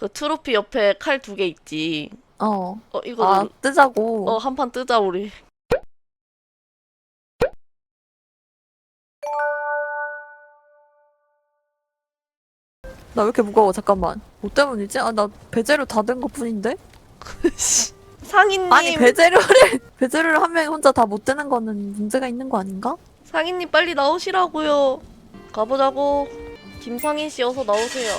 그 트로피 옆에 칼 두 개 있지. 어. 어 이거 아, 뜨자고. 어 한 판 뜨자 우리. 나 왜 이렇게 무거워? 잠깐만. 뭐 때문이지? 아, 나 배재료 다 된 것 뿐인데? 상인님 아니, 배재료를, 배재료를 한 명이 혼자 다 못 되는 거는 문제가 있는 거 아닌가? 상인님 빨리 나오시라고요. 가보자고. 김상인 씨 어서 나오세요.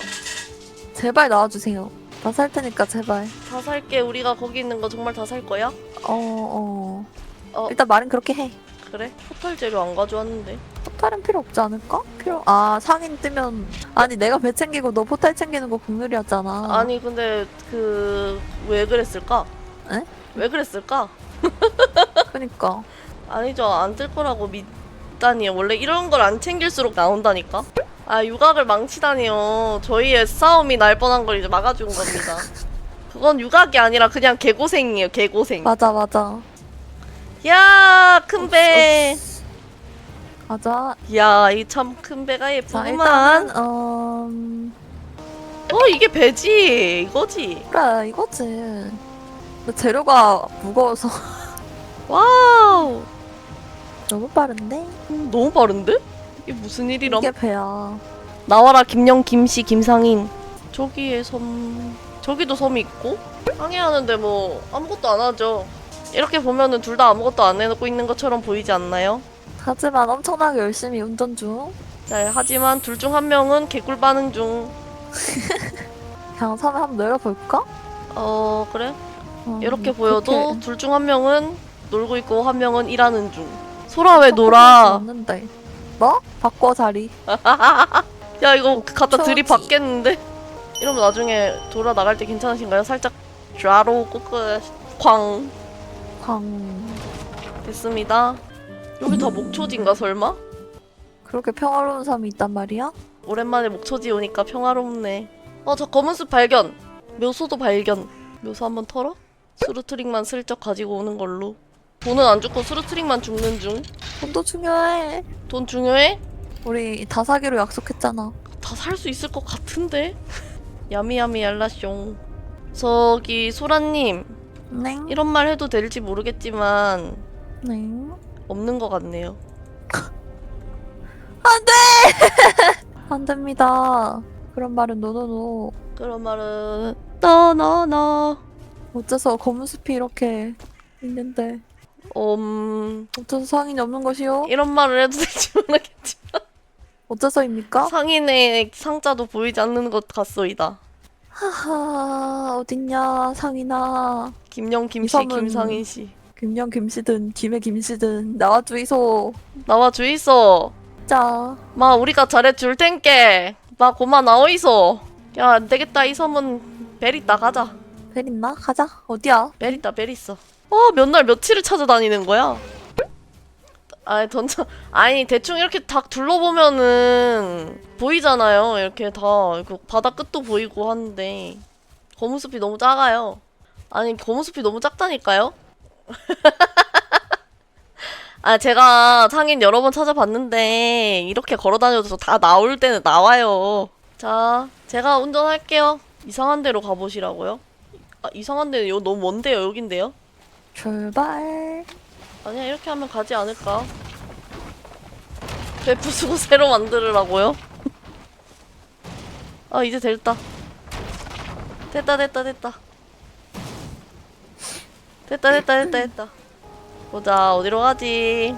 제발 나와주세요. 나살 테니까 제발. 다 살게. 우리가 거기 있는 거 정말 다 살 거야? 어, 어. 어. 일단 말은 그렇게 해. 그래? 포탈 재료 안 가져왔는데. 포탈은 필요 없지 않을까? 필요. 아, 상인 뜨면. 아니, 내가 배 챙기고 너 포탈 챙기는 거 국룰이었잖아. 아니 근데 그 왜 그랬을까? 에? 왜 그랬을까? 그니까. 아니죠 안 뜰 거라고 믿다니요. 원래 이런 걸 안 챙길수록 나온다니까. 아 유각을 망치다니요. 저희의 싸움이 날 뻔한 걸 이제 막아준 겁니다. 그건 유각이 아니라 그냥 개고생이에요. 개고생. 맞아, 맞아. 야 큰배. 가자. 야이 참 큰 배가 자, 예쁘구만. 일단은, 어, 음, 어 이게 배지 이거지. 그래, 이거지. 근데 재료가 무거워서 와우. 너무 빠른데? 음, 너무 빠른데? 이게 무슨 일이람? 이게 배야. 나와라 김영 김씨 김상인 저기에 섬 저기도 섬이 있고 항해하는데 뭐 아무것도 안 하죠 이렇게 보면은 둘 다 아무것도 안 해놓고 있는 것처럼 보이지 않나요? 하지만 엄청나게 열심히 운전 중. 자 하지만 둘 중 한 명은 개꿀 반응 그냥 섬에 한번 내려볼까? 중어 그래 어, 이렇게 보여도 그렇게 둘 중 한 명은 놀고 있고 한 명은 일하는 중 소라 왜 놀아 없는데. 뭐? 바꿔 자리. 야 이거 갖다 저기. 들이받겠는데 이러면 나중에 돌아 나갈 때 괜찮으신가요? 살짝 좌로 꺾어 쾅 광. 됐습니다. 여기 다 목초지인가 설마? 그렇게 평화로운 섬이 있단 말이야? 오랜만에 목초지 오니까 평화롭네. 어, 저 검은 숲 발견. 묘소도 발견. 묘소 한번 털어? 스루트링만 슬쩍 가지고 오는 걸로. 돈은 안 죽고 스루트링만 죽는 중. 돈도 중요해. 돈 중요해? 우리 다 사기로 약속했잖아. 다 살 수 있을 것 같은데? 야미야미 얄라숑. 저기 소라님 네. 이런 말 해도 될지 모르겠지만 네. 없는 것 같네요. 안 됩니다. 그런 말은 노노노. 그런 말은 떠나나. 어째서 검은 숲이 이렇게 있는데 음 어째서 상인이 없는 것이요? 이런 말을 해도 될지 모르겠지. 어째서입니까? 상인의 상자도 보이지 않는 것 같소이다. 하하 어딨냐 상인아 김영 김씨 이 김상인 씨 김영 김씨든 김해 김씨든 나와 주이소 나와 주이소. 자 마 우리가 잘해 줄 텐께. 마 고마 나오이소. 야 안 되겠다 이 섬은 베리다 가자. 벨 있나? 가자 어디야? 베리다 베리어. 어 몇 날 며칠을 찾아다니는 거야. 아니 던져 아니 대충 이렇게 딱 둘러보면은 보이잖아요. 이렇게 다 바다 끝도 보이고 하는데. 거무숲이 너무 작아요. 아니 거무숲이 너무 작다니까요? 아 제가 상인 여러 번 찾아봤는데 이렇게 걸어 다녀도 다 나올 때는 나와요. 자 제가 운전할게요. 이상한 데로 가보시라고요? 아 이상한 데는 요 너무 먼데요 여긴데요 출발. 아니야 이렇게 하면 가지 않을까? 배 부수고 새로 만들으라고요? 아 이제 됐다. 됐다 됐다 됐다. 됐다 됐다 됐다 됐다. 보자 어디로 가지?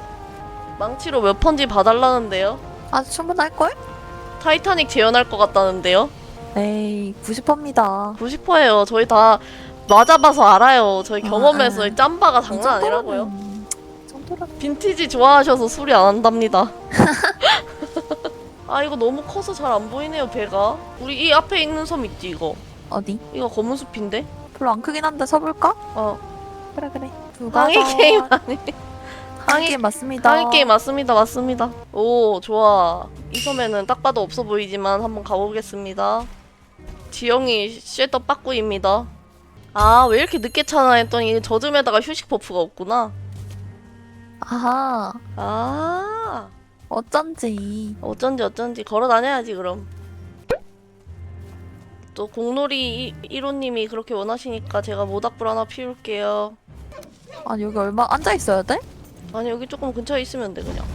망치로 몇 펀지 봐달라는데요? 아 충분할걸? 타이타닉 재현할 것 같다는데요? 에이, 90%입니다. 90%예요. 저희 다 맞아봐서 알아요 저희 아, 경험에서 아. 짬바가 장난 아니라고요 빈티지 좋아하셔서 수리 안 한답니다. 아 이거 너무 커서 잘 안 보이네요 배가. 우리 이 앞에 있는 섬 있지 이거. 어디? 이거 검은 숲인데. 별로 안 크긴 한데 서볼까? 어. 그래 그래 누가 항해 더- 게임 아니. 항해 게임 맞습니다 항해 게임 맞습니다 맞습니다. 오 좋아. 이 섬에는 딱 봐도 없어 보이지만 한번 가보겠습니다. 지영이 쉐터 빠꾸입니다. 아 왜 이렇게 늦게 차나 했더니 젖음에다가 휴식 버프가 없구나. 아하 아 어쩐지 어쩐지 어쩐지 걸어 다녀야지 그럼. 또 공놀이 1호님이 그렇게 원하시니까 제가 모닥불 하나 피울게요. 아니 여기 얼마 앉아 있어야 돼? 아니 여기 조금 근처에 있으면 돼 그냥.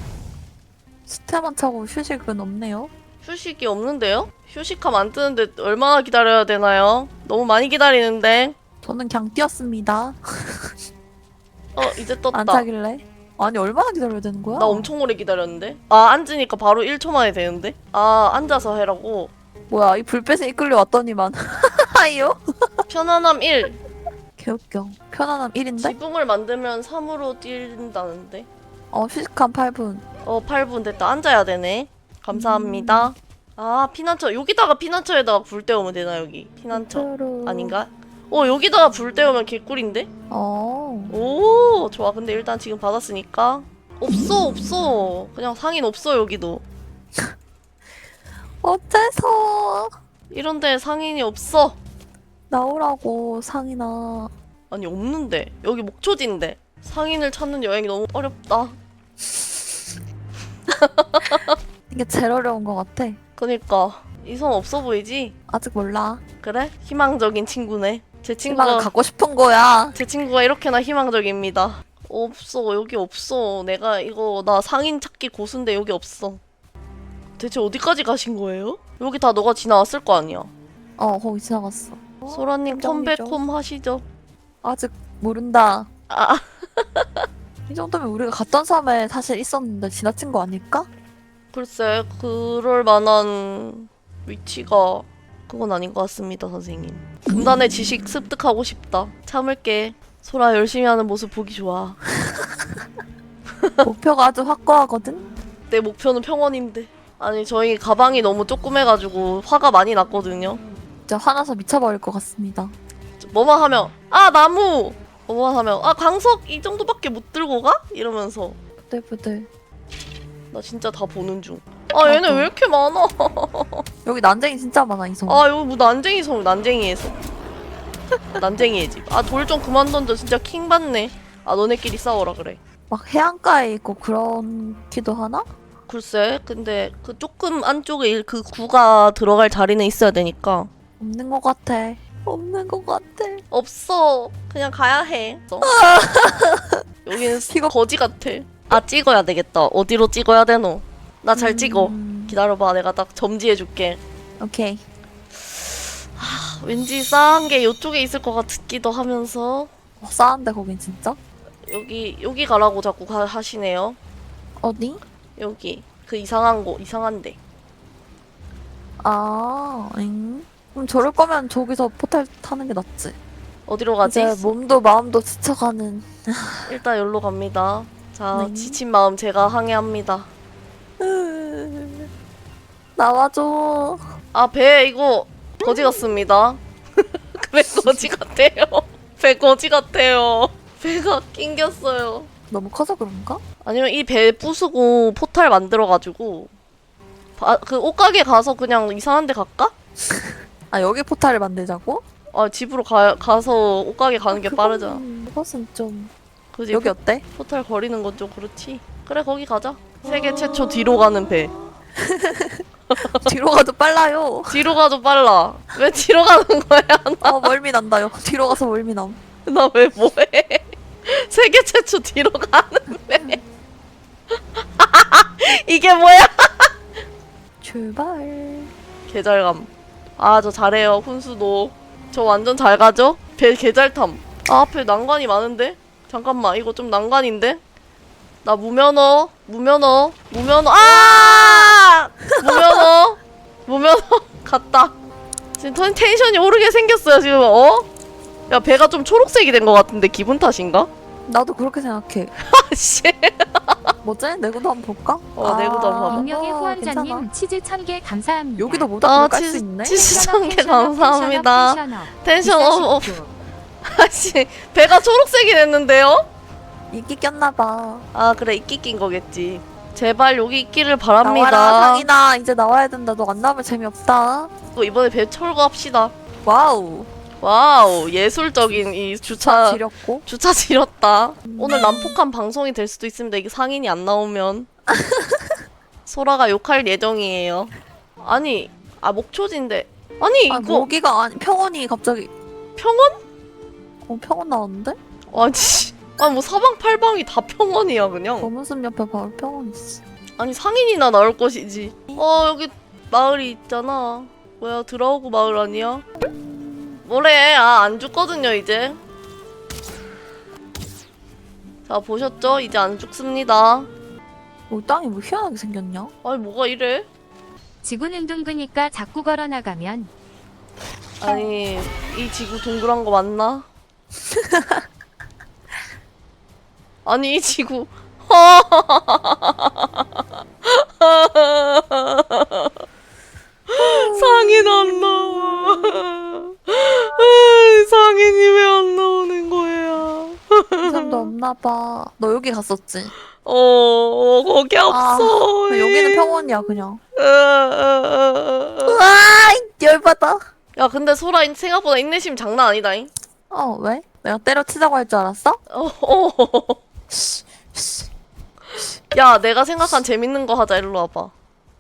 스테만 차고 휴식은 없네요. 휴식이 없는데요? 휴식하면 안 뜨는데 얼마나 기다려야 되나요? 너무 많이 기다리는데. 저는 그냥 뛰었습니다. 어 이제 떴다. 안 차길래. 아니 얼마나 기다려야 되는 거야? 나 엄청 오래 기다렸는데. 아 앉으니까 바로 1초 만에 되는데. 아 앉아서 해라고. 뭐야 이 불빛에 이끌려 왔더니만. 하이요? 편안함 1. 개웃겨. 편안함 1인데? 지붕을 만들면 3으로 뛴다는데. 어 휴식한 8분. 어 8분 됐다. 앉아야 되네. 감사합니다. 아 피난처 여기다가 피난처에다가 불 때우면 되나 여기 피난처 아닌가? 어 여기다가 불 때우면 개꿀인데? 어. 오 좋아 근데 일단 지금 받았으니까 없어 없어 그냥 상인 없어 여기도 어째서 이런데 상인이 없어 나오라고 상이나. 아니 없는데 여기 목초지인데 상인을 찾는 여행이 너무 어렵다 이게 제일 어려운 것 같아. 그니까 이성 없어 보이지? 아직 몰라. 그래? 희망적인 친구네 제 희망을 친구가 갖고 싶은 거야. 제 친구가 이렇게나 희망적입니다 없어 여기 없어 내가 이거 나 상인 찾기 고수인데 여기 없어 대체 어디까지 가신 거예요? 여기 다 너가 지나왔을 거 아니야 어 거기 지나갔어. 소라님 깜짝이죠. 컴백홈 하시죠 아직 모른다. 아 이 정도면 우리가 갔던 섬에 사실 있었는데 지나친 거 아닐까? 글쎄 그럴 만한 위치가 그건 아닌 것 같습니다 선생님 금단의 지식 습득하고 싶다 참을게 소라 열심히 하는 모습 보기 좋아 목표가 아주 확고하거든. 내 목표는 평원인데 아니 저희 가방이 너무 조그매가지고 화가 많이 났거든요 진짜 화나서 미쳐버릴 것 같습니다. 뭐만 하면 아 나무 뭐만 하면 아 광석 이 정도밖에 못 들고 가? 이러면서 부들부들. 나 진짜 다 보는 중 아 얘네. 왜 이렇게 많아 여기 난쟁이 진짜 많아 이 섬. 아 여기 뭐 난쟁이 섬 난쟁이에서 난쟁이의 집 아 돌 좀 그만 던져 진짜 킹 받네 아 너네끼리 싸워라 그래 막 해안가에 있고 그런 기도 하나? 글쎄 근데 그 조금 안쪽에 일- 그 구가 들어갈 자리는 있어야 되니까 없는 것 같아. 없는 것 같아. 없어 그냥 가야 해 어. 여기는 이거- 거지 같아 아 찍어야 되겠다 어디로 찍어야 되노 나 잘 찍어 음, 기다려봐 내가 딱 점지해줄게 오케이. 왠지 싸한 게 이쪽에 있을 것 같기도 하면서 어, 싸한데 거긴 진짜? 여기 여기 가라고 자꾸 가, 하시네요 어디? 여기 그 이상한 곳 이상한데 아, 응. 그럼 저럴 거면 저기서 포탈 타는 게 낫지. 어디로 가지? 이제 몸도 마음도 지쳐가는. 일단 여기로 갑니다 자 네. 지친 마음 제가 항해합니다 나와줘. 아 배 이거 거지 같습니다 배 거지 같아요 배 거지 같아요 배가 낑겼어요 너무 커서 그런가? 아니면 이 배 부수고 포탈 만들어가지고 바, 그 옷가게 가서 그냥 이상한 데 갈까? 아 여기 포탈을 만들자고? 아 집으로 가, 가서 옷가게 가는 게 빠르잖아 그건- 그것은 좀 그지? 여기 어때? 포탈 거리는 건 좀 그렇지 그래 거기 가자 세계 최초 뒤로 가는 배 뒤로 가도 빨라요. 뒤로 가도 빨라 왜 뒤로 가는 거야 어 멀미 난다요. 뒤로 가서 멀미 남. 나 왜 뭐해 세계 최초 뒤로 가는 배 이게 뭐야 출발. 계절감 아 저 잘해요 훈수도 저 완전 잘 가죠? 배 계절탐 아 앞에 난관이 많은데? 잠깐만 이거 좀 난관인데? 나 무면허 무면허 무면허 아 무면허 무면허 갔다 지금 텐- 텐션이 오르게 생겼어요 지금 어? 야 배가 좀 초록색이 된 것 같은데 기분 탓인가? 나도 그렇게 생각해. 아씨 뭐지? 내구도 한번 볼까? 어, 내구도 한번 봐봐. 익명의 어, 후원자님 괜찮아. 치즈 1000개 감사합니다. 여기도 아, 모자 깔 치즈- 수 있네. 치즈- 텐션업, 감사합니다. 텐션업, 텐션 업, 업 텐션업. 아씨 배가 초록색이 됐는데요? 이끼 꼈나봐. 아 그래 이끼 낀 거겠지 제발 여기 있기를 나와라 바랍니다 상이나 이제 나와야 된다. 너 안 나오면 재미없다. 또 이번에 배 철거합시다 와우. 와우 예술적인 이 주차 지렸고. 주차 지렸다 오늘 난폭한 방송이 될 수도 있습니다 이게 상인이 안 나오면 소라가 욕할 예정이에요 아니 아 목초지인데 아니 아, 이거 모기가 아니 평원이 갑자기 평원? 어 평원 나왔는데? 아니 아니 뭐 사방팔방이 다 평원이야 그냥 검은 숲 옆에 바로 평원 있어. 아니 상인이나 나올 것이지 어 여기 마을이 있잖아 뭐야 들어오고 마을 아니야? 뭐래 아 안 죽거든요 이제 자 보셨죠? 이제 안 죽습니다 어, 땅이 뭐 희한하게 생겼냐? 아니 뭐가 이래? 지구는 둥그니까 자꾸 걸어 나가면 아니 이 지구 동그란 거 맞나? 아니 이 지구 상인 안 나와 상인이 왜 안 나오는 거야 이 사람도 없나 봐. 너 여기 갔었지? 어, 어 거기 없어 근데 여기는 평원이야 그냥. 으, 으, 으, 으. 와 열받아. 야 근데 소라 생각보다 인내심 장난 아니다잉 어 왜? 내가 때려치자고 할 줄 알았어? 어, 어. 야, 내가 생각한 재밌는 거 하자. 일로 와봐.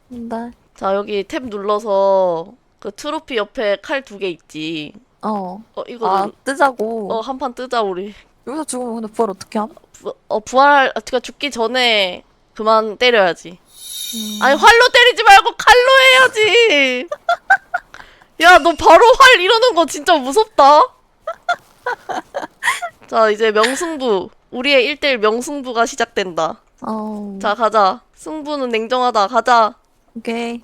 근데 자, 여기 탭 눌러서 그 트로피 옆에 칼 두 개 있지. 어. 어, 이거 아 눌- 뜨자고. 어, 한 판 뜨자 우리. 여기서 죽으면 근데 부활 어떻게 함? 부, 어, 부활, 아, 그니까 죽기 전에 그만 때려야지. 음. 아니, 활로 때리지 말고 칼로 해야지. 야, 너 바로 활 이러는 거 진짜 무섭다. 자, 이제 명승부. 우리의 1대1 명승부가 시작된다. 어. 자, 가자. 승부는 냉정하다. 가자. 오케이.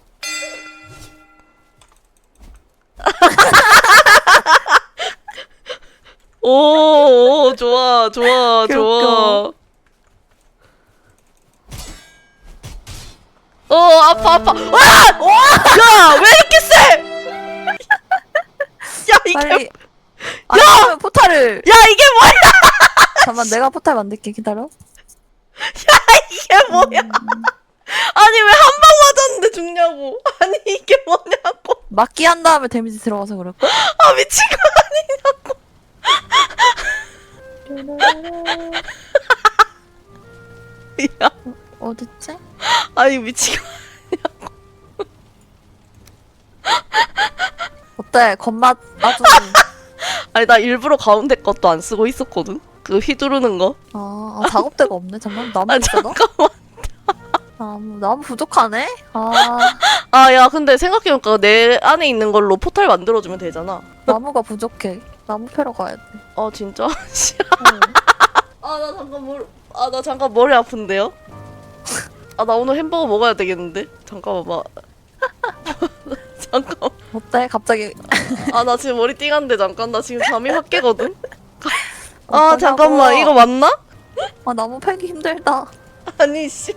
오, 오, 좋아, 좋아, 좋아. 어, 아파, 아파. 와! 야, 왜 이렇게 세? 야, 이게, 빨리. 아, 야! 포탈을. 야, 이게 뭐야? 잠깐 내가 포탈 만들게 기다려. 이게 뭐야? 아니, 왜 한 방 맞았는데 죽냐고. 아니, 이게 뭐냐고. 막기 한 다음에 데미지 들어가서 그럴걸? 아, 미친 거 아니야. 어딨지? 아니, 미친 거. 어때? 겉맛 아주. 아니, 나 일부러 가운데 것도 안 쓰고 있었거든. 그 휘두르는 거. 아, 아 작업대가 없네. 잠깐 나무 아, 있잖아. 잠깐만. 나무 나무 부족하네. 아 아, 야, 근데 생각해보니까 내 안에 있는 걸로 포탈 만들어주면 되잖아. 나무가 부족해. 나무 패러 가야 돼. 아, 진짜? 씨. 어. 아, 나 잠깐 머리, 아, 나 잠깐 머리 아픈데요? 아, 나 오늘 햄버거 먹어야 되겠는데? 잠깐만, 봐. 잠깐. 어때? 갑자기 아, 나 지금 머리 띵한데, 잠깐. 나 지금 잠이 확 깨거든? 아. 잠깐만. 이거 맞나? 아 나무 패기 힘들다. 아니, 씨.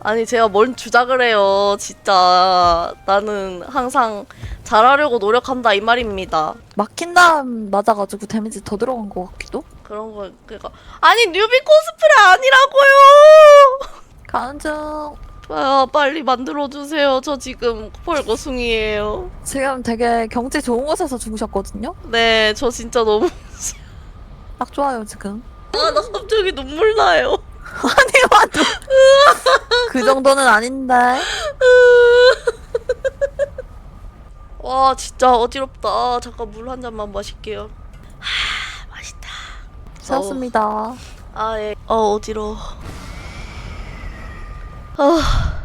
아니, 제가 뭔 주작을 해요. 진짜. 나는 항상 잘하려고 노력한다, 이 말입니다. 막힌 다음 맞아가지고 데미지 더 들어간 것 같기도. 그런 거, 그니까. 아니, 뉴비 코스프레 아니라고요! 가는 중. 아, 빨리 만들어주세요. 저 지금 펄거숭이에요. 지금 되게 경치 좋은 곳에서 죽으셨거든요. 네, 저 진짜 너무. 딱 좋아요 지금. 아, 나 갑자기 눈물 나요. 아니 와도 그 정도는 아닌데. 와, 진짜 어지럽다. 아, 잠깐 물 한 잔만 마실게요. 하, 맛있다. 세웠습니다. 아, 예. 어, 어지러워. 아,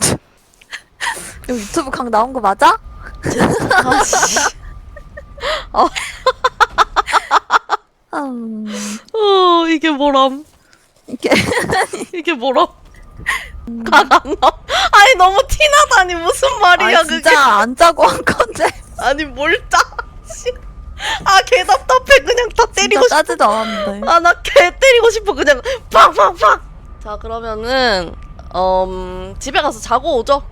이거 유튜브 강 나온 거 맞아? 아, 씨. 음 어, 이게 뭐람. 이게 이게 뭐람. 각안 나. 아니, 너무 티나다니. 무슨 말이야, 아니 그게. 진짜 안 짜고 한 건데 아니 뭘 짜? 씨. 아, 개 답답해. 그냥 다 때리고 진짜 싶어. 짜지도 않았는데. 아, 나 개 때리고 싶어. 그냥 팍팍팍. 자, 그러면은 음, 집에 가서 자고 오죠.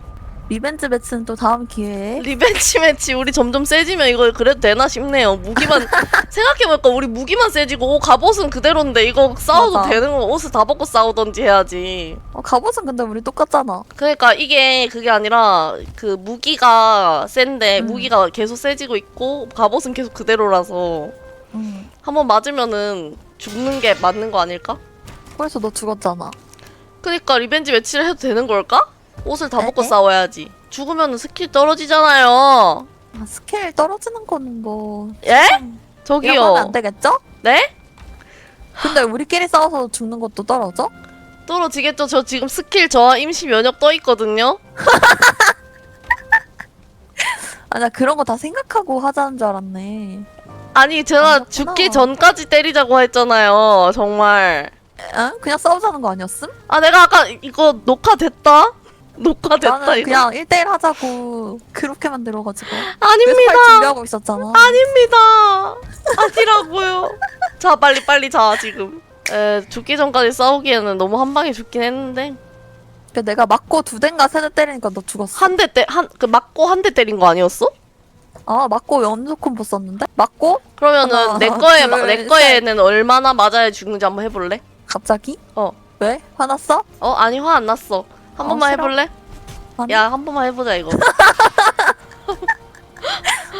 리벤지 매치는 또 다음 기회에. 리벤지 매치 우리 점점 세지면 이거 그래도 되나 싶네요. 무기만 생각해보니까 우리 무기만 세지고 오, 갑옷은 그대로인데 이거 싸워도 맞아. 되는 거 옷을 다 벗고 싸우던지 해야지. 어, 갑옷은 근데 우리 똑같잖아. 그러니까 이게 그게 아니라 그 무기가 센데 음. 무기가 계속 세지고 있고 갑옷은 계속 그대로라서 응. 한번 맞으면은 죽는 게 맞는 거 아닐까? 그래서 너 죽었잖아. 그니까 리벤지 매치를 해도 되는 걸까? 옷을 다 벗고 에? 싸워야지. 죽으면 스킬 떨어지잖아요. 아, 스킬 떨어지는 거는 뭐 예? 이러면 안 저기요. 되겠죠? 네? 근데 우리끼리 싸워서 죽는 것도 떨어져? 떨어지겠죠. 저 지금 스킬 저하 임시 면역 떠 있거든요. 아, 나 그런 거 다 생각하고 하자는 줄 알았네. 아니 제가 아, 그렇구나. 죽기 전까지 때리자고 했잖아요. 정말. 응? 그냥 싸우자는 거 아니었음? 아 내가 아까 이거 녹화됐다? 녹화됐다 나는 이거. 그냥 1대1 하자고 그렇게 만들어가지고 아닙니다. 준비하고 있었잖아. 아닙니다. 아니라고요. 자 빨리 빨리 자 지금. 에 죽기 전까지 싸우기에는 너무 한 방에 죽긴 했는데 그 내가 맞고 두 대인가 세 대 때리니까 너 죽었어. 한 대때한그 맞고 한 대 때린 거 아니었어? 아 맞고 연속 콤보 썼는데? 맞고 그러면은 하나, 내 거에 마- 둘, 내 거에는 얼마나 맞아야 죽는지 한번 해볼래? 갑자기? 어. 왜? 화났어? 어 아니 화 안 났어. 한 어, 번만 싫어. 해볼래? 아니? 야 한 번만 해보자 이거.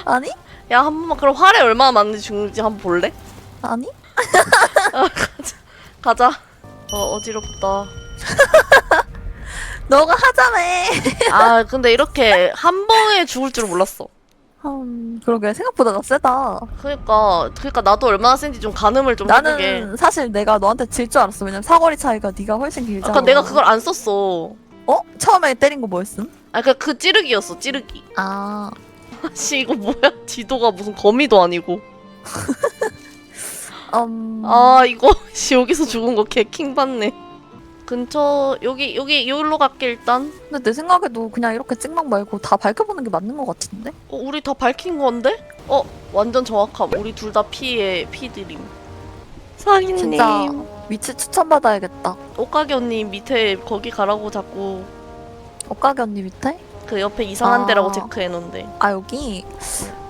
아니? 야 한 번만 그럼 화를 얼마나 맞는지 죽는지 한번 볼래? 아니? 가자. 어 어지럽다. 너가 하자며. 아 근데 이렇게 한 방에 죽을 줄 몰랐어. 음, 그러게 생각보다 나 세다. 그러니까 그러니까 나도 얼마나 센지 좀 가늠을 좀 해보게. 나는 사실 내가 너한테 질 줄 알았어. 왜냐면 사거리 차이가 네가 훨씬 길잖아. 아까 내가 그걸 안 썼어. 어? 처음에 때린 거 뭐였음? 아그그 찌르기였어 찌르기. 아, 씨 이거 뭐야? 지도가 무슨 거미도 아니고. 음. 아 이거 씨 여기서 죽은 거 개 킹 받네. 근처 여기 여기 여기로 갈게 일단. 근데 내 생각에도 그냥 이렇게 찍먹 말고 다 밝혀보는 게 맞는 것 같은데? 어 우리 다 밝힌 건데? 어 완전 정확함. 우리 둘 다 피해 피드림. 사기님. 진짜 위치 추천받아야겠다. 옷가게 언니 밑에 거기 가라고 자꾸 옷가게 언니 밑에? 그 옆에 이상한 아. 데라고 체크해 놓은데 아, 여기?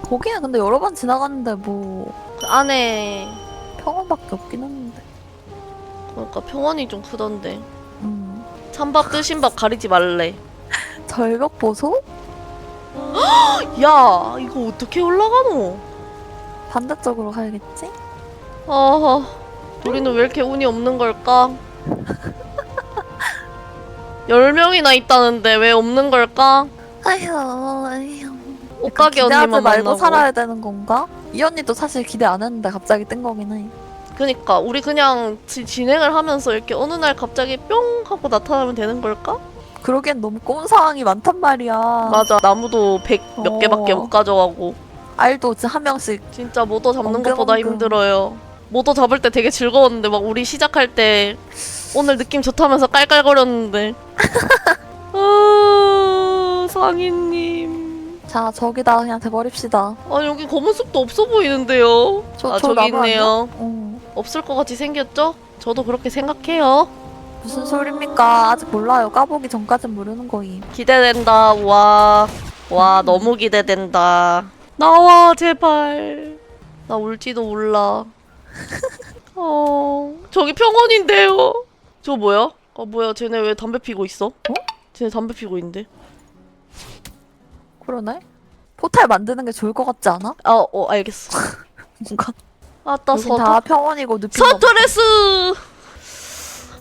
거기는 근데 여러 번 지나갔는데 뭐 그 안에 평원밖에 없긴 했는데. 그러니까 평원이 좀 크던데 음. 찬밥 뜨신 밥 가리지 말래. 절벽 보소? 야 이거 어떻게 올라가노? 반대쪽으로 가야겠지? 아 우리는 왜 이렇게 운이 없는 걸까? 열 명이나 있다는데 왜 없는 걸까? 아휴, 아휴. 옷가게 기대하지 언니만 말고 만나고. 살아야 되는 건가? 이 언니도 사실 기대 안 했는데 갑자기 뜬 거긴 해. 그니까 우리 그냥 지, 진행을 하면서 이렇게 어느 날 갑자기 뿅 하고 나타나면 되는 걸까? 그러기엔 너무 꼬운 상황이 많단 말이야. 맞아 나무도 백 몇 어. 개밖에 못 가져가고 알도 한 명씩 진짜 모더 잡는 엉금, 것보다 엉금. 힘들어요. 모더 잡을 때 되게 즐거웠는데 막 우리 시작할 때 오늘 느낌 좋다면서 깔깔거렸는데 아 상인님 자 저기다 그냥 대버립시다. 아 여기 검은 숲도 없어 보이는데요. 저, 아 저 저기 나무 있네요. 어. 없을 것 같이 생겼죠? 저도 그렇게 생각해요. 무슨 소리입니까? 아직 몰라요. 까보기 전까진 모르는 거임. 기대된다. 와. 와, 너무 기대된다. 나와, 제발. 나 울지도 몰라. 어, 저기 평원인데요. 저 뭐야? 어, 뭐야? 쟤네 왜 담배 피고 있어? 어? 쟤네 담배 피고 있는데? 그러네. 포탈 만드는 게 좋을 것 같지 않아? 아, 어, 알겠어. 뭔가 아따, 여긴. 다 평원이고 늪이 없- 서터레스!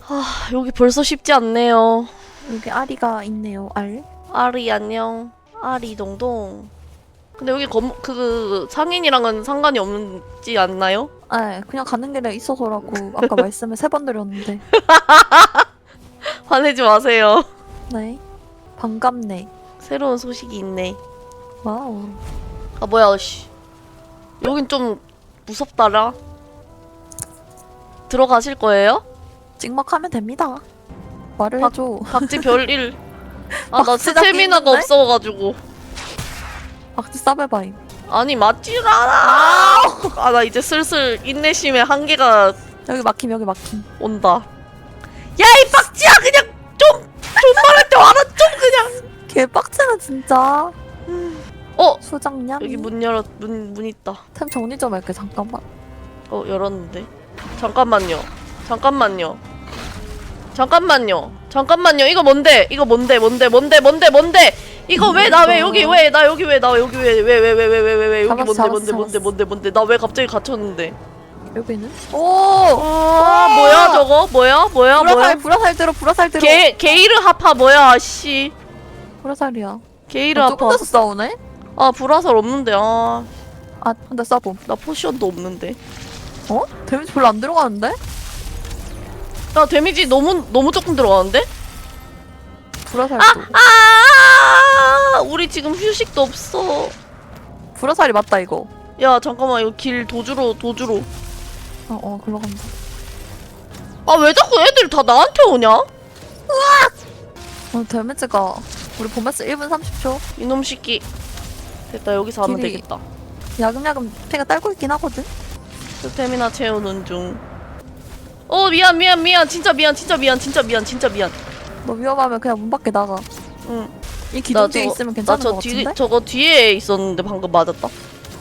아, 여기 벌써 쉽지 않네요. 여기 아리가 있네요. 알. 아리 안녕. 아리 동동. 근데 여기 검, 그 상인이랑은 상관이 없지 않나요? 네, 그냥 가는 길에 있어서라고 아까 말씀을 세 번 드렸는데. 화내지 마세요. 네. 반갑네. 새로운 소식이 있네. 와우. 아 뭐야 씨. 여긴 좀 무섭다라. 들어가실 거예요? 찍먹하면 됩니다. 말을 박- 해줘. 박지 별일. 아 나 박지 스태미나가? 없어가지고. 박지 싸배바임. 아니 맞질 않아. 아 나 이제 슬슬 인내심의 한계가 여기 막힘 여기 막힘. 온다. 야 이 박지야 그냥 좀 존말할 때 와라 좀 그냥. 개빡치네 진짜. 어? 수장량. 여기 문 열어 문 문 있다. 템 정리 좀 할게 잠깐만. 어 열었는데? 잠깐만요. 잠깐만요. 잠깐만요. 잠깐만요. 이거 뭔데? 이거 뭔데? 뭔데? 뭔데? 뭔데? 뭔데? 이거 왜 나 왜 여기 왜? 나 여기 왜? 나 여기 왜? 왜 왜 왜 왜 왜 왜 여기 뭔데? 뭔데? 뭔데. 뭔데 뭔데? 나 왜 갑자기 갇혔는데? 여기는? 오. 아 뭐야 저거? 뭐야? 뭐야? 뭐야? 불화살 들어 불화살 들어. 게 게이르 하파 뭐야 씨. 불화살이야. 게이를 아, 아파. 조금 더 싸우네? 아 불화살 없는데 아. 아, 근데 싸봄. 나 포션도 없는데. 어? 데미지 별로 안 들어가는데? 야 데미지 너무 너무 조금 들어가는데? 불화살도. 아 우리 지금 휴식도 없어. 불화살이 맞다, 이거. 야 잠깐만 이거 길 도주로 도주로. 어, 어, 글로 간다. 아 왜 자꾸 애들이 다 나한테 오냐? 어, 데미지가 우리 보메스 1분 30초. 이놈 새끼. 됐다 여기서 하면 길이- 되겠다. 야금야금 패가 딸고 있긴 하거든? 스태미나 채우는 중. 어 미안 미안 미안 진짜 미안 진짜 미안 진짜 미안 진짜 미안. 너 위험하면 그냥 문 밖에 나가. 응. 이 기둥 나 뒤에 있으면 괜찮은 나저 것뒤 같은데? 저거 뒤에 있었는데 방금 맞았다.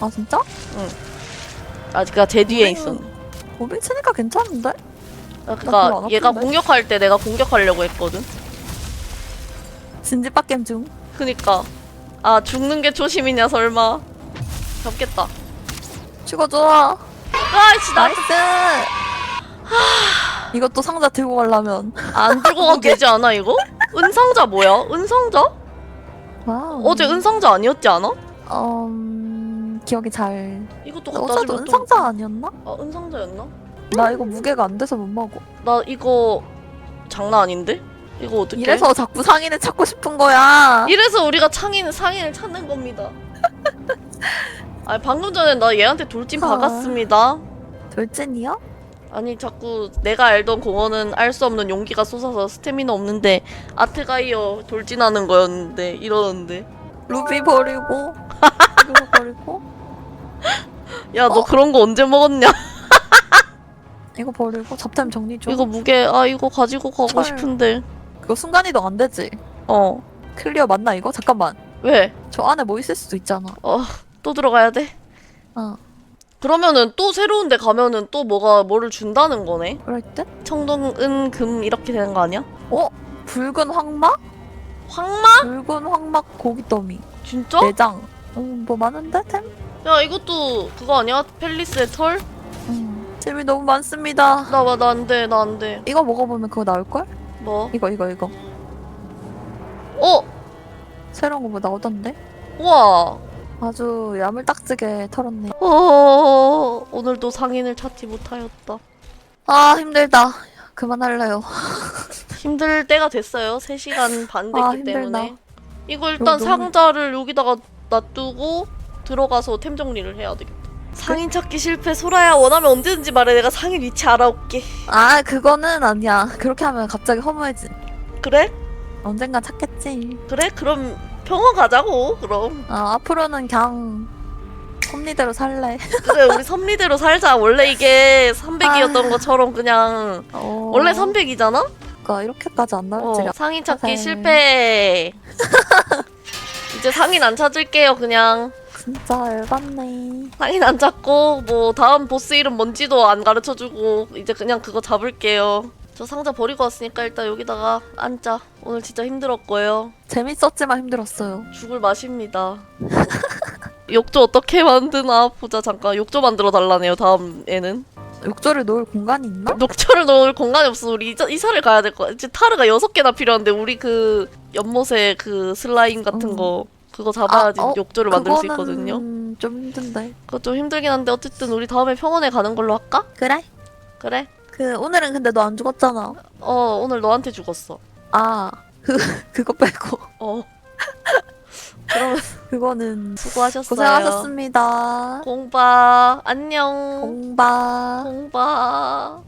아, 진짜? 아 그니까 제 뒤에 음. 있었. 모빙 치니까 괜찮은데? 아, 별로 그니까 안 얘가 아픈데? 공격할 때 내가 공격하려고 했거든. 진지빡 게임 중. 그니까 아 죽는 게 초심이냐 설마. 잡겠다. 죽어줘. 아이씨 나 나이스! 이것도 상자 들고 가려면. 안 들고 가도 되지 않아 이거? 은상자 뭐야? 은상자? 와우. 어제 은상자 아니었지 않아? 음, 기억이 잘. 이것도 갖다 어제도 주면 또- 은상자 아니었나? 아 은상자였나? 나 이거 무게가 안 돼서 못 먹어. 나 이거 장난 아닌데? 이거 어떻게? 이래서 자꾸 상인을 찾고 싶은 거야. 이래서 우리가 창인 상인을 찾는 겁니다. 아 방금 전에 나 얘한테 돌진 아. 박았습니다. 돌진이야? 아니 자꾸 내가 알던 공원은 알 수 없는 용기가 솟아서 스태미나 없는데 아트가이어 돌진하는 거였는데 이러는데 루비 버리고. 이거 버리고. 야 너 어? 그런 거 언제 먹었냐? 이거 버리고. 잡템 정리 좀. 이거 무게 아 이거 가지고 가고 철. 싶은데 그거 순간이동 안 되지? 어 클리어 맞나 이거? 잠깐만. 왜? 저 안에 뭐 있을 수도 있잖아. 또 들어가야 돼? 어. 그러면은 또 새로운 데 가면은 또 뭐가 뭐를 준다는 거네? 그럴 듯? 청동 은 금 이렇게 되는 거 아니야? 어? 붉은 황막? 황마? 붉은 황막 고기 더미. 진짜? 내장. 어, 뭐 많은데 템? 야 이것도 그거 아니야? 펠리스의 털? 음. 재미 너무 많습니다. 나나 안돼 나 안 돼 이거 먹어보면 그거 나올걸? 뭐? 이거 이거 이거. 어? 새로운 거 뭐 나오던데? 우와 아주 야물딱지게 털었네. 어 오늘도 상인을 찾지 못하였다 아 힘들다. 그만할래요. 힘들 때가 됐어요 3시간 반 됐기 아, 힘들다. 때문에 이거 일단 너무- 상자를 여기다가 놔두고 들어가서 템 정리를 해야 되겠다 상인 찾기 실패 소라야 원하면 언제든지 말해 내가 상인 위치 알아올게 아 그거는 아니야. 그렇게 하면 갑자기 허무해지. 그래? 언젠간 찾겠지. 그래? 그럼 평화 가자고 그럼 아 앞으로는 그냥 섭리대로 살래. 그래 우리 선미대로 살자 원래 이게 300이었던 아. 것처럼 그냥 어, 원래 300이잖아? 그러니까 이렇게까지 안 나올지. 어, 상인 찾기 사실. 실패 이제 상인 안 찾을게요 그냥 진짜 열받네. 상인 안 찾고 뭐 다음 보스 이름 뭔지도 안 가르쳐주고 이제 그냥 그거 잡을게요 저 상자 버리고 왔으니까 일단 여기다가 앉자 오늘 진짜 힘들었고요 재밌었지만 힘들었어요. 죽을 맛입니다 욕조 어떻게 만드나 보자 잠깐 욕조 만들어 달라네요 다음에는 욕조를 놓을 공간이 있나? 녹초를 넣을 공간이 없어 우리 이사, 이사를 가야 될 거야 이제 타르가 여섯 개나 필요한데 우리 그 연못에 그 슬라임 같은 어. 거 그거 잡아야지 아, 어? 욕조를 만들 수 있거든요 좀 힘든데. 그거 좀 힘들긴 한데 어쨌든 우리 다음에 평원에 가는 걸로 할까? 그래? 그래 그 오늘은 근데 너 안 죽었잖아. 어 오늘 너한테 죽었어 아, 그 그거 빼고 어 그러면 그거는 수고하셨어요 고생하셨습니다. 공바 안녕 공바. 공바